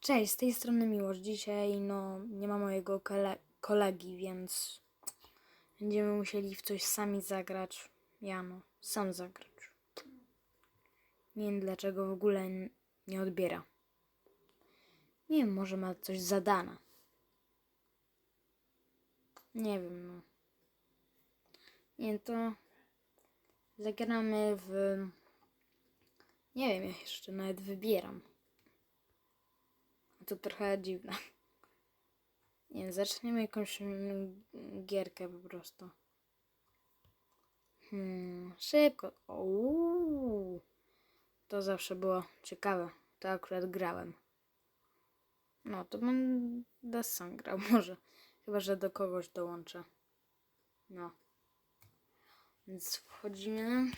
Cześć, z tej strony Miłosz. Dzisiaj no nie ma mojego kole- kolegi, więc będziemy musieli w coś sami zagrać. Ja no, sam zagrać. Nie wiem dlaczego w ogóle nie odbiera. Nie wiem, może ma coś zadane. Nie wiem, no. Nie, to zagramy w... Nie wiem, ja jeszcze nawet wybieram. To trochę dziwne. Nie zaczniemy jakąś gierkę po prostu. Hmm, szybko. Uuu, to zawsze było ciekawe. To akurat grałem. No, to będę sam grał może. Chyba, że do kogoś dołączę. No. Więc wchodzimy.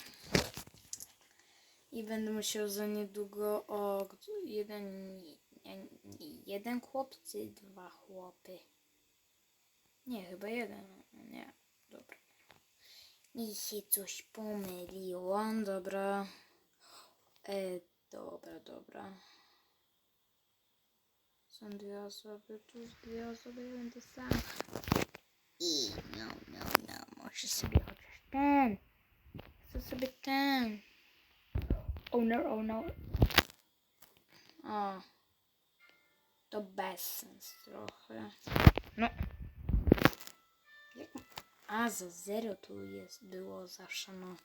I będę musiał za niedługo o jeden, jeden chłop czy dwa chłopy? Nie, chyba jeden. Nie, dobra. Mi się coś pomyliło. Dobra. E, dobra, dobra. Są dwie osoby, tu dwie osoby, ja będę sam. I no, no, no, może sobie chociaż ten. Chcę sobie ten. Oh no, oh no. To bezsens trochę. No. Jak... A, za zero tu jest, było zawsze, no.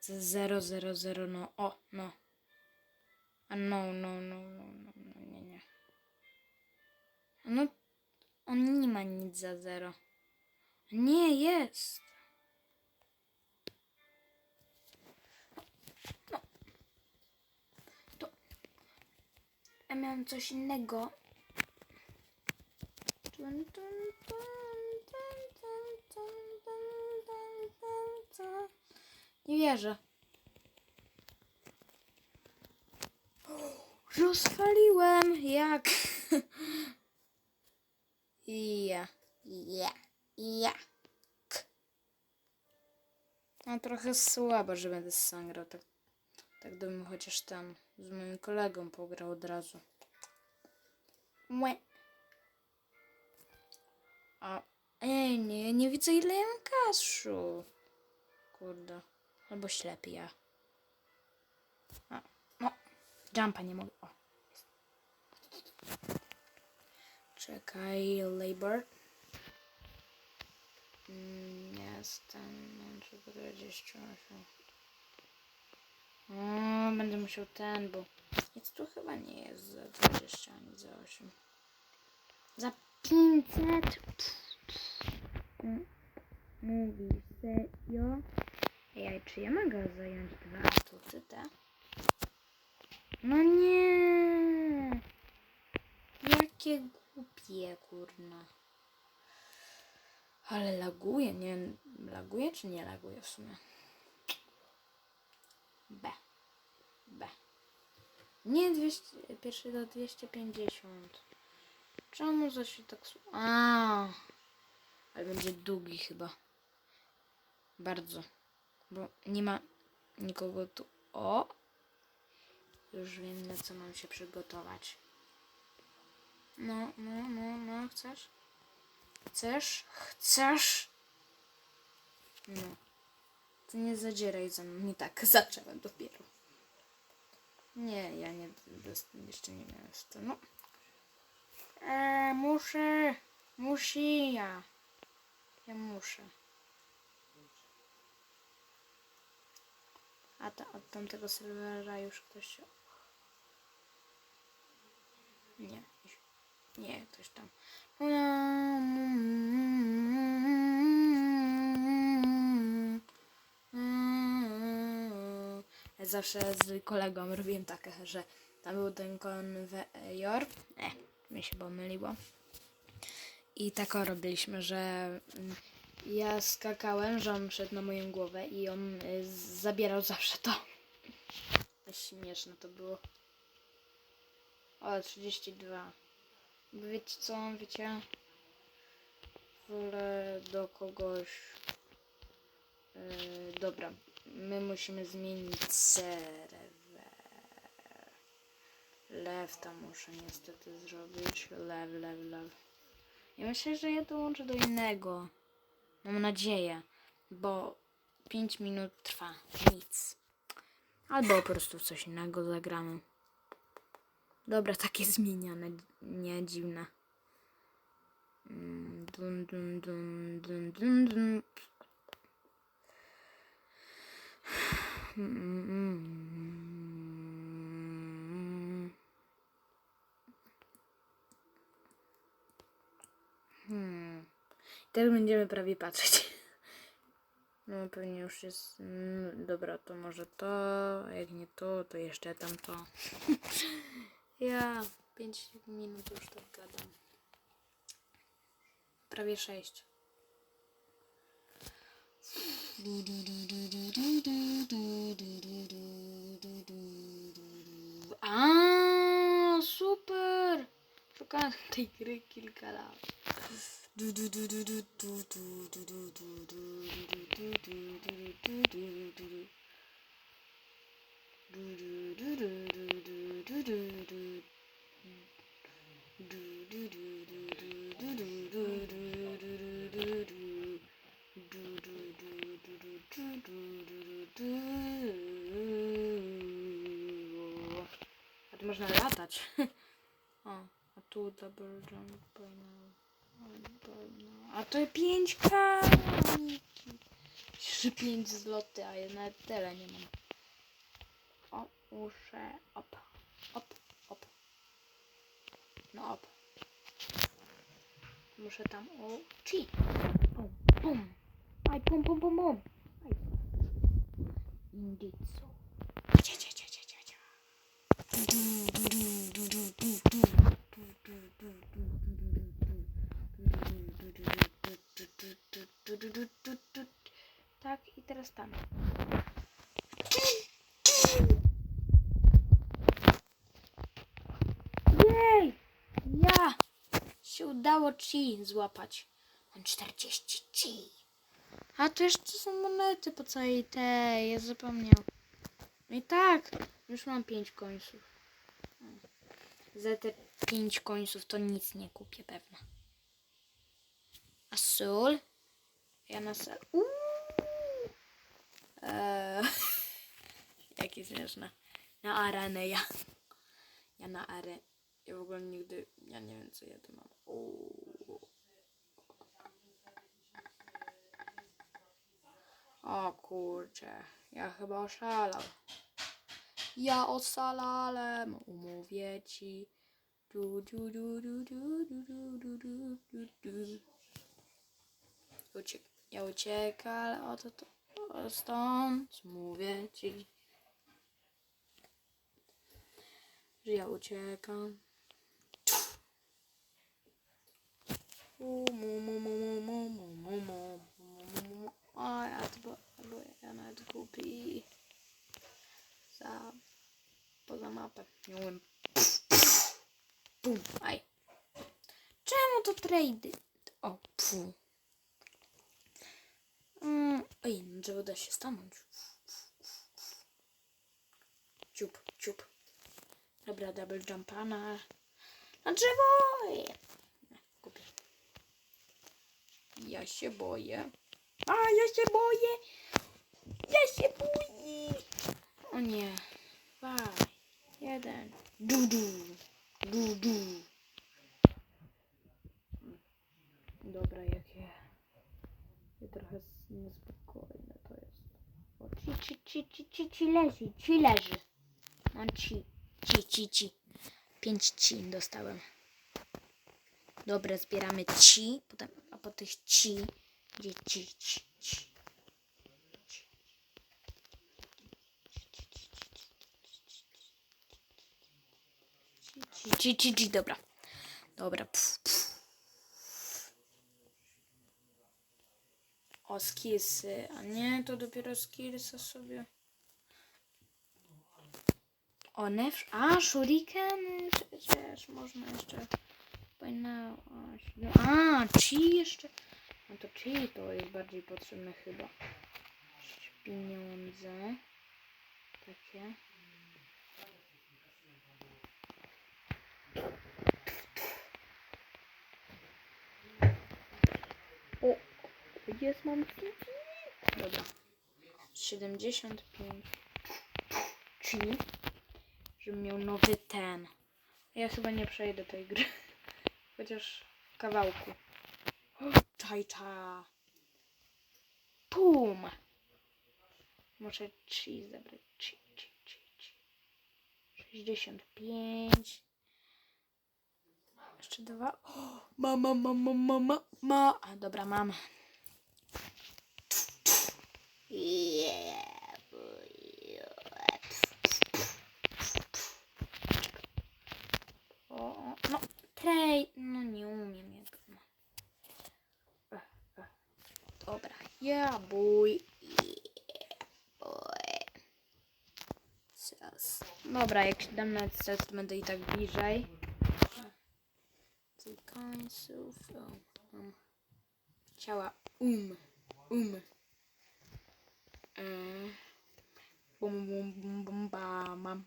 Za zero, zero, zero, no. O, no. A no, no, no, no, no, no, nie, nie. No, on nie ma nic za zero. Nie, jest. Ja miałem coś innego. Nie wierzę. Rozwaliłem, jak? Ja, ja, jak? No trochę słabo, że będę sangrał, tak, tak bym chociaż tam z moim kolegą pograł od razu. Łe. A, ej, nie, nie widzę ile ja mam kaszu. Kurde. Albo ślepy ja. A, no. Jumpa nie mogę. O. Czekaj, labor. Mm, Jestem na 48. Będę musiał ten, bo nic tu chyba nie jest za 20 ani za 8. Za 500? Pff, pff. M- Mówi serio? Ej, czy ja mogę zająć dwa atuty te? No nie! Jakie głupie, kurna. Ale laguje, nie laguje czy nie laguje w sumie? B. Nie 200, pierwszy do 250. Czemu za się tak... A, Ale będzie długi chyba. Bardzo. Bo nie ma nikogo tu. O! Już wiem na co mam się przygotować. No, no, no, no, chcesz? Chcesz? Chcesz? No. To nie zadzieraj ze mną. Nie tak, zacząłem dopiero. Nie, ja nie, jeszcze nie miałem to. No. Eee, muszę. Musi ja. Ja muszę. A ta, od tamtego serwera już ktoś się... Nie. Nie, ktoś tam. Ja zawsze z kolegą robiłem takie, że tam był ten konwejor. Nie, mi się pomyliło. I tak robiliśmy, że mm, ja skakałem, że on szedł na moją głowę i on y, zabierał zawsze to. Śmieszne to było. O, 32. Wiecie co, wiecie? Wolę do kogoś... Yy, dobra, my musimy zmienić serwer. Lew tam muszę niestety zrobić. Lew, lew, lew. Ja myślę, że ja dołączę do innego. Mam nadzieję, bo 5 minut trwa. Nic. Albo po prostu coś innego zagramy. Dobra, takie zmieniane, nie dziwne. Mm, Dun, dun, dun, dun, dun, dun. Mm. Hmm. Teraz będziemy prawie patrzeć. No pewnie już jest. Mm, dobra, to może to. Jak nie to, to jeszcze tamto. ja 5 minut już tak gadam. Prawie 6. Ah, super! Giocante grechi il calavo. Double jump. A to 5K! Trzy pięć zloty, a ja nawet tyle nie mam. O, muszę. Op, op, op. No op. Muszę tam. O, ci. O, bum. Aj, pum, pum, pum, pum. Aj. Indeed so. Cia, cia, cia, cia, cia, cia. Tak, i teraz tam. Jej! Ja! Się udało ci złapać. Mam 40 ci. A to jeszcze są monety po całej tej, ja zapomniał. No i tak, już mam 5 końców. Za te 5 końców to nic nie kupię pewno. A sól? Ja na sól. Eee, jakie śmieszne. Na arenę ja. Ja na arę. Ja w ogóle nigdy. Ja nie wiem co ja tu mam. Uuu. O kurczę. Ja chyba oszalał. Ja osalałem, umówię ci. Du, du. Uciek ja uciekam od, od, od stąd, mówię ci. Że ja uciekam. Ja to bo ja nawet głupi. Za poza mapę. Nie umiem. Pum, aj. Trady? O, pu. Mm, oj, no drzewo da się stanąć. Ciup, ciup. Dobra, double jumpa na, drzewo. Kupię. Ja się boję. A, ja się boję. Ja się boję. O nie. Dwa, jeden. Du. Du, du. Dobra, jakie... Ja trochę s- niespokojne to jest. O, ci, ci, ci, ci, leży, ci leży. Mam ci, ci, ci, ci. Pięć ci dostałem. Dobra, zbieramy ci, potem, a po tych ci, gdzie ci, ci, ci. Ci, ci, ci, ci, dobra. Dobra, pf, pf. O, skillsy. A nie, to dopiero skillsy sobie. One, w- a, shurikeny, przecież można jeszcze. Powinna, no, a, chi jeszcze. No to chi to jest bardziej potrzebne chyba. Pieniądze. Takie. Jest mam? Dobra. 75. Czyli, żebym miał nowy ten. Ja chyba nie przejdę tej gry. Chociaż kawałku. Czajcza. Pum. Muszę 3 zabrać. 3, 3, 3, 3. 65. Jeszcze dwa. O, mama, mama, mama, ma. A, dobra, mam. O, no, trej, no nie umiem jak. Dobra, yeah, boy. Yeah. Dobra, jak dam na to będę i tak bliżej. Tej końców. O, mam ciała um, um. Mm. Bum, bum, bum, bum, ba, mam.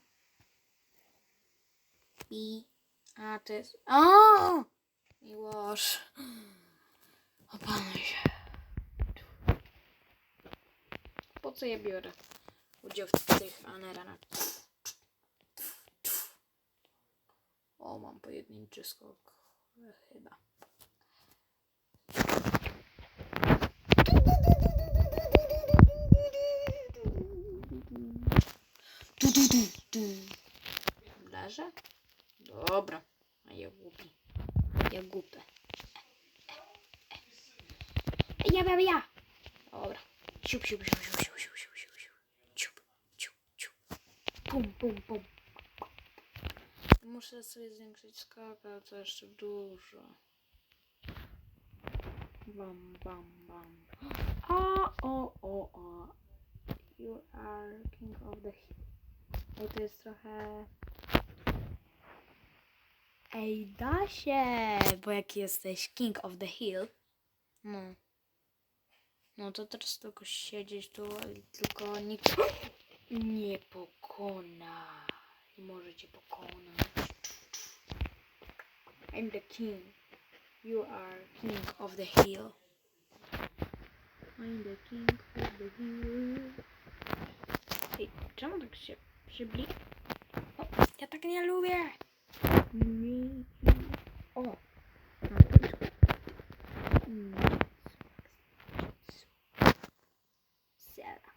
I. A, to jest. O! Miłosz. Opanuj się. Po co ja biorę udział w tych aneranach? O, mam pojedynczy skok. Chyba. Leżę? Dobra. A ja głupi. Ja głupę. Ja, ja, ja. Dobra. Siup, siup, siup, siup, siup, siup, siup, siup, siup. Ciup, ciup, ciup. Pum, pum, pum. Muszę sobie zwiększyć ale to jeszcze dużo. Bam, bam, bam. A, o, o, o. You are king of the hill. Ej, to jest trochę... Ej, da się! Bo jak jesteś king of the hill, no. No to teraz tylko siedzieć tu, i tylko nikt nie pokona. Nie może cię pokonać. I'm the king. You are king of the hill. I'm the king of the hill. Ej, czemu tak się przybli? O, ja tak nie lubię. O. Zera.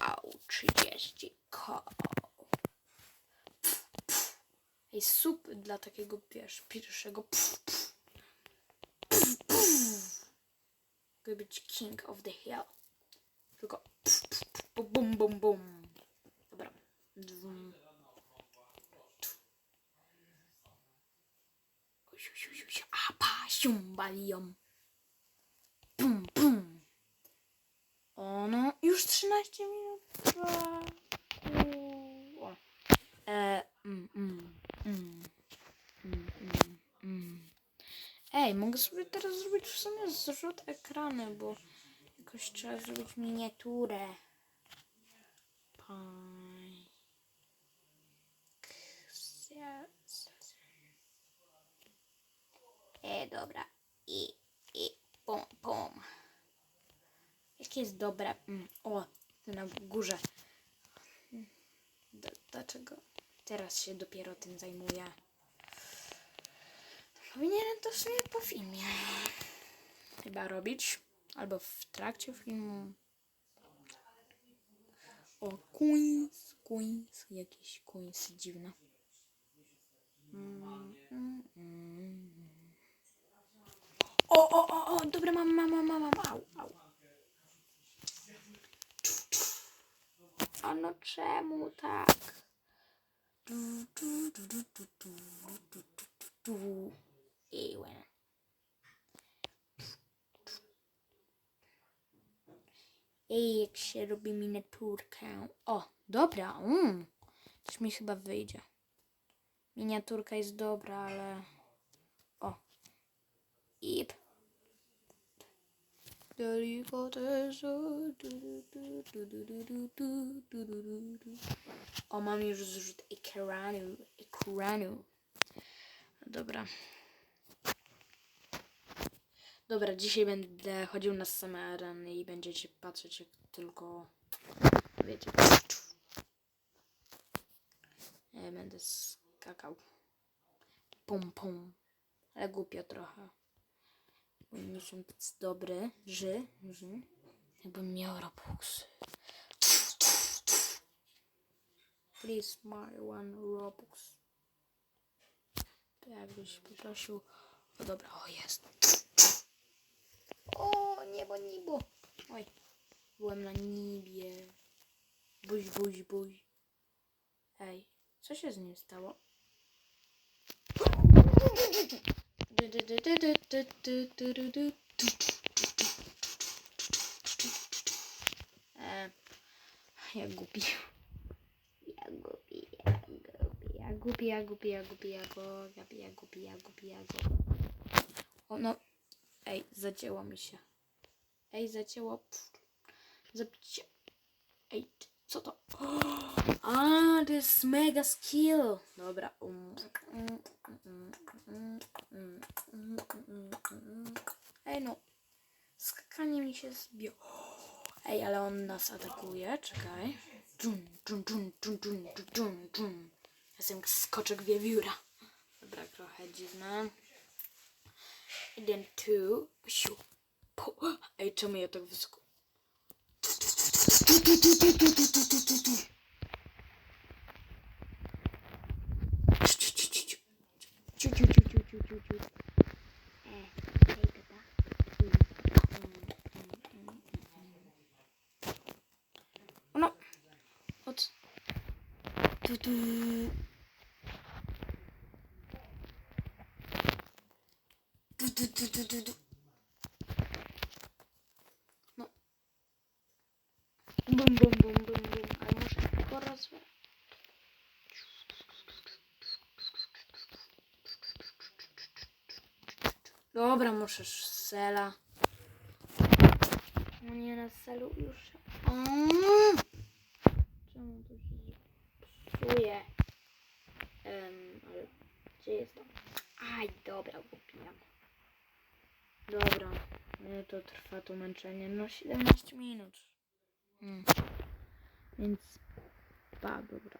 Au, 30 koł. Ej, sup dla takiego, wiesz, pierwszego. Pff, pff. Pff, pff. Mogę być king of the hill. Tylko pff, pff, bum, bum, bum. Dobra. Dwum. Siu, siu, siu, siu. Apa, siumbalion. Pum, pum. O, no, już 13 minut. O. E, mm, mm, mm, mm, mm, mm. Ej, mogę sobie teraz zrobić w sumie zrzut ekranu, bo jakoś trzeba zrobić miniaturę. Paj. Ksia- E, dobra. I, i, pom, pom. Jakie jest dobre? Mm, o, na górze. D- dlaczego teraz się dopiero tym zajmuję? Powinienem to w sumie po filmie chyba robić. Albo w trakcie filmu. O, Queens, Queens, jakieś Queens dziwne. Mm, mm, mm. O, o, o, o, dobra, mam, mam, mam, mam, au, au. co? No czemu tak? Ej, jak się robi miniaturkę. O, dobra, um. Coś mi chyba wyjdzie. Miniaturka jest dobra, ale... O. Ip. Jeżeli chcesz... O, mam już zrzut ekranu, ekranu. Dobra. Dobra, dzisiaj będę chodził na same areny i będziecie patrzeć jak tylko... Wiecie... Będę skakał. Pum, pum. Ale głupio trochę. Nie są dobre, że, że jakbym miał Robuxy. Please my one Robux. Jakbyś poprosił. O dobra, o jest. O, niebo, niebo. Oj, byłem na niebie. Buź, buź, buź. Ej, co się z nim stało? E, ja głupi. Ja głupi, ja głupi, ja głupi, ja głupi, ja głupi, ja go, ja głupi, ja głupi, ja głupi. O no, ej, zacięło mi się. Ej, zacięło. Zabicie. Ej, co to? A, to jest mega skill. Dobra. Um, um. Ej, no. Skakanie mi się zbiło. Ej, ale on nas atakuje. Czekaj. Dżun, dżun, dżun, dżun, dżun, dżun, dżun. Jestem skoczek wiewióra. Dobra, trochę dziwne. Jeden, two. Siu. Pu. Ej, czemu ja tak wysoko? No. Od. Tu, tu. Tu, tu, tu, tu, tu, tu. No. Bum, bum, bum, bum, bum. Ale muszę tylko rozwiązać. Dobra, muszę sela. No nie na selu już. Mm. Czemu to się psuje? Um, gdzie jest to? Aj, dobra, głupiam. Dobra, no to trwa to męczenie. No 17 minut. Mm. Więc pa, dobra.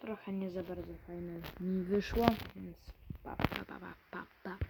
Trochę nie za bardzo fajne mi wyszło, więc pa, pa, pa, pa, pa, pa.